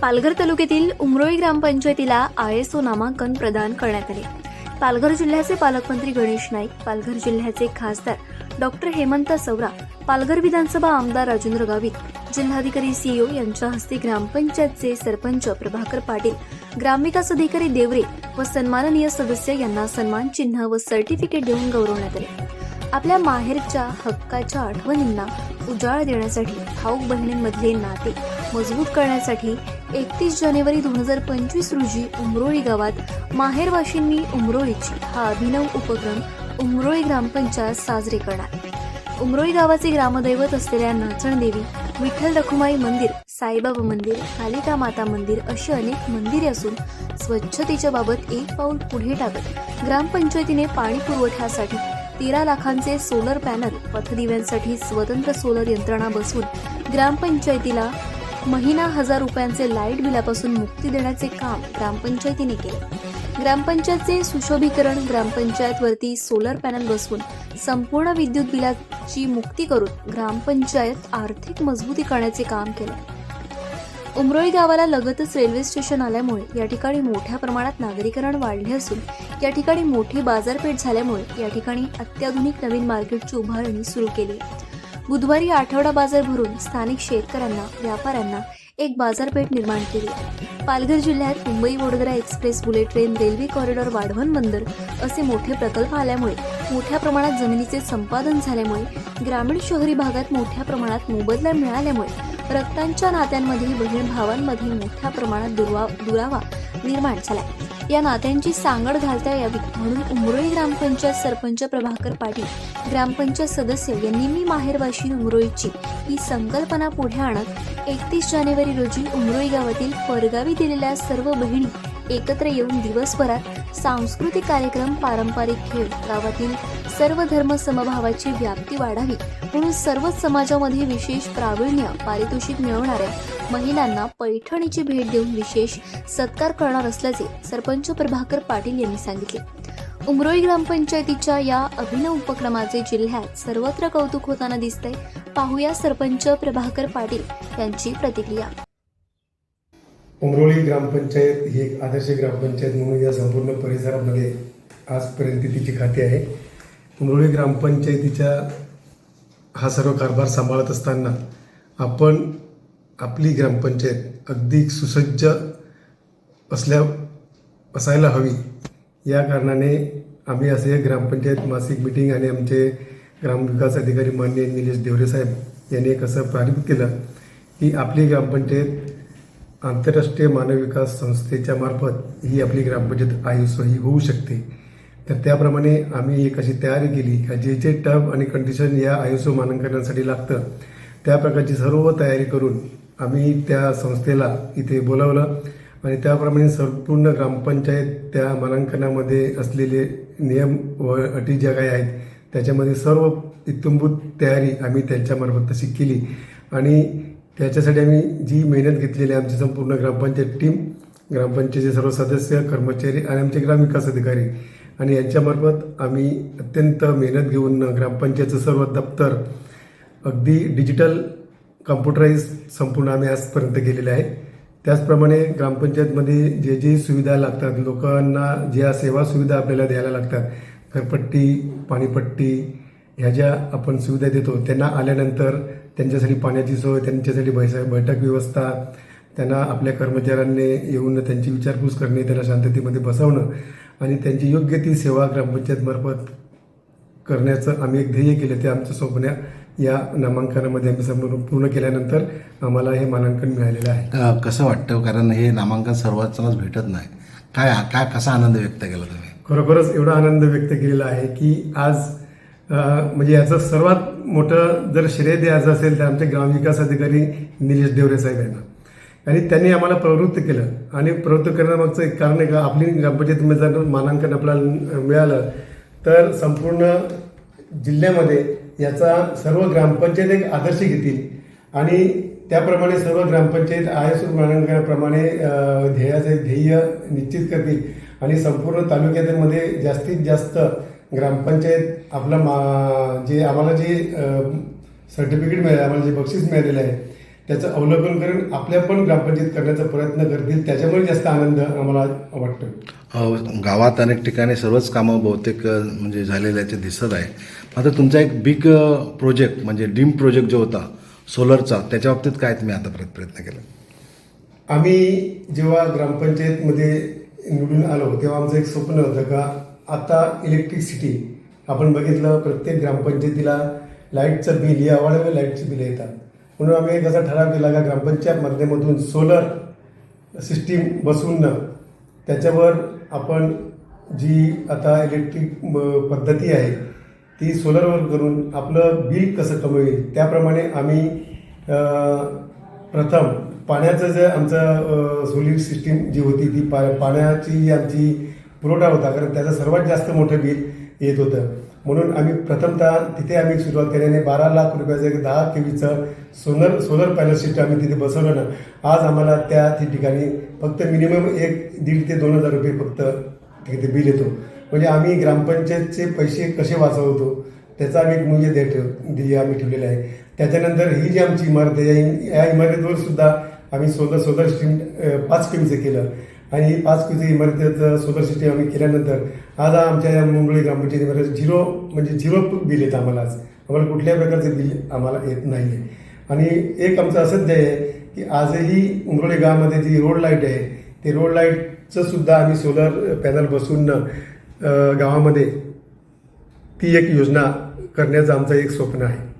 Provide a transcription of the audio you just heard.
पालघर तालुक्यातील उमरोळी ग्रामपंचायतीला I S O नामांकन प्रदान करण्यात आले. पालघर जिल्ह्याचे पालकमंत्री गणेश नाईक पालघर जिल्ह्याचे खासदार डॉक्टर हेमंत सवरा पालघर विधानसभा आमदार राजेंद्र गावित जिल्हाधिकारी सीओ यांच्या हस्ते ग्रामपंचायतचे सरपंच प्रभाकर पाटील ग्रामविकास अधिकारी देवरे व सन्माननीय सदस्य यांना सन्मान चिन्ह व सर्टिफिकेट देऊन गौरवण्यात आले. आपल्या माहेरच्या हक्काच्या आठवणींना उजाळा देण्यासाठी भाऊक बहिणींमधले नाते मजबूत करण्यासाठी एकतीस जानेवारी दोन हजार पंचवीस रोजी उमरोळी गावात माहेरवाशींनी उमरोळीची हा अभिनव उपक्रम उमरोळी ग्रामपंचायत साजरे करणार. उमरोळी गावाचे ग्रामदैवत असलेल्या नाचणदेवी विठ्ठल रखुमाई मंदिर साईबाबा मंदिर कालिका माता मंदिर अशी अनेक मंदिरे असून स्वच्छतेच्या बाबत एक पाऊल पुढे टाकत ग्रामपंचायतीने पाणी पुरवठ्यासाठी तेरा लाखांचे सोलर पॅनल पथदिव्यांसाठी स्वतंत्र सोलर यंत्रणा बसवून ग्रामपंचायतीला महिना हजार रुपयांचे लाइट बिलापासून मुक्ती देण्याचे काम ग्रामपंचायतीने केले. ग्रामपंचायतचे सुशोभीकरण ग्रामपंचायतवरती सोलर पॅनल बसवून संपूर्ण विद्युत बिलाची मुक्ती करून ग्रामपंचायत आर्थिक मजबूती करण्याचे काम केले. उमरोळी गावाला लगतच रेल्वे स्टेशन आल्यामुळे या ठिकाणी मोठ्या प्रमाणात नागरीकरण वाढले असून या ठिकाणी मोठी बाजारपेठ झाल्यामुळे या ठिकाणी अत्याधुनिक नवीन मार्केटची उभारणी सुरू केली. बुधवारी आठवडा बाजार भरून स्थानिक शेतकऱ्यांना व्यापाऱ्यांना एक बाजारपेठ निर्माण केली. पालघर जिल्ह्यात Mumbai Vadodara express bullet train railway corridor Vadhavan बंदर असे मोठे प्रकल्प आल्यामुळे मोठ्या प्रमाणात जमिनीचे संपादन झाल्यामुळे ग्रामीण शहरी भागात मोठ्या प्रमाणात मोबदला मिळाल्यामुळे रक्तांच्या नात्यांमध्ये बहीण भावांमध्ये मोठ्या प्रमाणात दुर्वा दुरावा निर्माण झालाय. या नात्यांची सांगड घालता यावी म्हणून उमरोळी ग्रामपंचायत सरपंच प्रभाकर पाटील ग्रामपंचायत सदस्य यांनी मी माहेरवाशी उमरोळीची ही संकल्पना पुढे आणत एकतीस जानेवारी रोजी उमरोळी गावातील परगावी दिलेल्या सर्व बहिणी एकत्र येऊन दिवसभरात सांस्कृतिक कार्यक्रम पारंपरिक खेळ गावातील सर्व धर्म समभावाची व्याप्ती वाढावी म्हणून सर्वच समाजामध्ये विशेष प्रावीण्य पारितोषिक मिळवणाऱ्या महिलांना पैठणीची भेट देऊन विशेष सत्कार करणार असल्याचे सरपंच प्रभाकर पाटील यांनी सांगितले. उमरोळी ग्रामपंचायतीच्या या अभिनव उपक्रमाचे जिल्ह्यात सर्वत्र कौतुक होताना दिसतंय. पाहूया सरपंच प्रभाकर पाटील यांची प्रतिक्रिया. उमरोळी ग्रामपंचायत ही एक आदर्श ग्रामपंचायत म्हणून या संपूर्ण परिसरामध्ये आजपर्यंत तिची खाती आहे. उमरोळी ग्रामपंचायतीच्या हा सर्व कारभार सांभाळत असताना आपण आपली ग्रामपंचायत अगदी सुसज्ज असल्या असायला हवी. या कारणाने आम्ही असे ग्रामपंचायत मासिक मिटिंग आणि आमचे ग्रामविकास अधिकारी मान्य निलेश देवरे साहेब यांनी एक असं प्रारंभ केलं की आपली ग्रामपंचायत आंतरराष्ट्रीय मानव विकास संस्थेच्या मार्फत ही आपली ग्रामपंचायत आयुष्य ही होऊ शकते. तर त्याप्रमाणे आम्ही एक अशी तयारी केली का जे जे टर्म आणि कंडिशन या आयुष्य मानांकनासाठी लागतं त्या प्रकारची सर्व तयारी करून आम्ही त्या संस्थेला इथे बोलावलं आणि त्याप्रमाणे संपूर्ण ग्रामपंचायत त्या मानांकनामध्ये असलेले नियम व अटी ज्या काही आहेत त्याच्यामध्ये सर्व इत्यंभूत तयारी आम्ही त्यांच्यामार्फत तशी केली. आणि त्याच्यासाठी आम्ही जी मेहनत घेतलेली आहे आमची संपूर्ण ग्रामपंचायत टीम ग्रामपंचायतीचे सर्व सदस्य कर्मचारी आणि आमचे ग्रामविकास अधिकारी. आणि यांच्यामार्फत आम्ही अत्यंत मेहनत घेऊन ग्रामपंचायतचं सर्व दप्तर अगदी डिजिटल कम्प्युटराईज संपूर्ण आम्ही आजपर्यंत केलेले आहे. त्याचप्रमाणे ग्रामपंचायतमध्ये जे जे सुविधा लागतात लोकांना ज्या सेवा सुविधा आपल्याला द्यायला लागतात घरपट्टी पाणीपट्टी ह्या ज्या आपण सुविधा देतो त्यांना आल्यानंतर त्यांच्यासाठी पाण्याची सोय त्यांच्यासाठी बैसा बैठक व्यवस्था त्यांना आपल्या कर्मचाऱ्यांनी येऊन त्यांची विचारपूस करणे त्यांना शांततेमध्ये बसवणं आणि त्यांची योग्य ती सेवा ग्रामपंचायतमार्फत करण्याचं आम्ही एक ध्येय केलं. ते आमचं स्वप्न या नामांकनामध्ये आम्ही संपूर्ण पूर्ण केल्यानंतर आम्हाला हे मानांकन मिळालेलं आहे. कसं वाटतं? कारण हे नामांकन सर्वांनाच भेटत नाही. काय काय कसा आनंद व्यक्त केला तुम्ही? खरोखरच एवढा आनंद व्यक्त केलेला आहे की आज म्हणजे याचं सर्वात मोठं जर श्रेय द्यायचं असेल तर आमचे ग्रामविकास अधिकारी निलेश देवरे साहेब यांना. आणि त्यांनी आम्हाला प्रवृत्त केलं. आणि प्रवृत्त करण्यामागचं एक कारण आहे का? आपली ग्रामपंचायतीमध्ये जर मानांकन आपल्याला मिळालं तर संपूर्ण जिल्ह्यामध्ये याचा सर्व ग्रामपंचायत एक आदर्श घेतील. आणि त्याप्रमाणे सर्व ग्रामपंचायत आय एस मानांकनाप्रमाणे ध्येयाचे ध्येय निश्चित करतील. आणि संपूर्ण तालुक्यामध्ये जास्तीत जास्त ग्रामपंचायत आपला मा जे आम्हाला जे सर्टिफिकेट मिळालं आम्हाला जे बक्षीस मिळालेलं आहे त्याचं अवलोकन करून आपल्या पण ग्रामपंचायत करण्याचा प्रयत्न करतील त्याच्यामुळे जास्त आनंद आम्हाला वाटतो गावात अनेक ठिकाणी सर्वच कामं बहुतेक म्हणजे झालेल्याचे दिसत आहे. मात्र तुमचा एक बिग प्रोजेक्ट म्हणजे ड्रीम प्रोजेक्ट जो होता सोलरचा त्याच्या बाबतीत काय तुम्ही आतापर्यंत प्रयत्न केला? आम्ही जेव्हा ग्रामपंचायतमध्ये निवडून आलो तेव्हा आमचं एक स्वप्न होतं का आता इलेक्ट्रिसिटी आपण बघितलं प्रत्येक ग्रामपंचायतीला लाईटचं बिल या अवाढव्य लाईटची बिलं येतात. म्हणून आम्ही एक असा ठराव केला का ग्रामपंचायत माध्यमातून सोलर सिस्टीम बसवून त्याच्यावर आपण जी आता इलेक्ट्रिक पद्धती आहे ती सोलरवर करून आपलं बिल कसं कमी होईल त्याप्रमाणे आम्ही प्रथम पाण्याचं जे आमचं सोलर सिस्टीम जी होती ती पा पाण्याची जी आमची पुरवठा होता कारण त्याचं सर्वात जास्त मोठं बिल येत होतं. म्हणून आम्ही प्रथमतः तिथे आम्ही सुरुवात केल्याने बारा लाख रुपयाचं एक दहा K solar solar panel system आम्ही तिथे बसवलं ना आज आम्हाला त्या ठिकाणी फक्त मिनिमम एक दीड ते दोन हजार रुपये फक्त तिथे बिल येतो. म्हणजे आम्ही ग्रामपंचायतचे पैसे कसे वाचवतो त्याचा आम्ही एक मूल्य दे ठेव ध्येय आम्ही ठेवलेलं आहे. त्याच्यानंतर ही जी आमची इमारत आहे या- इमारतीवर सुद्धा आम्ही सोलर सोलर स्ट्रीम पाच केमीचं केलं. आणि ही पाच किती इमारतीचं सोलर सिस्टीम आम्ही केल्यानंतर आज आमच्या या मुंबई ग्रामपंचायतीमध्ये झिरो म्हणजे झिरो बिल येतं आम्हाला आज. आम्हाला कुठल्याही प्रकारचं बिल आम्हाला येत नाही आहे आणि एक आमचं असं ध्येय आहे की आजही उमरोळी गावामध्ये जी रोड लाइट आहे ते रोड लाईटचं सुद्धा आम्ही सोलर पॅनल बसून गावामध्ये ती एक योजना करण्याचं आमचं एक स्वप्न आहे.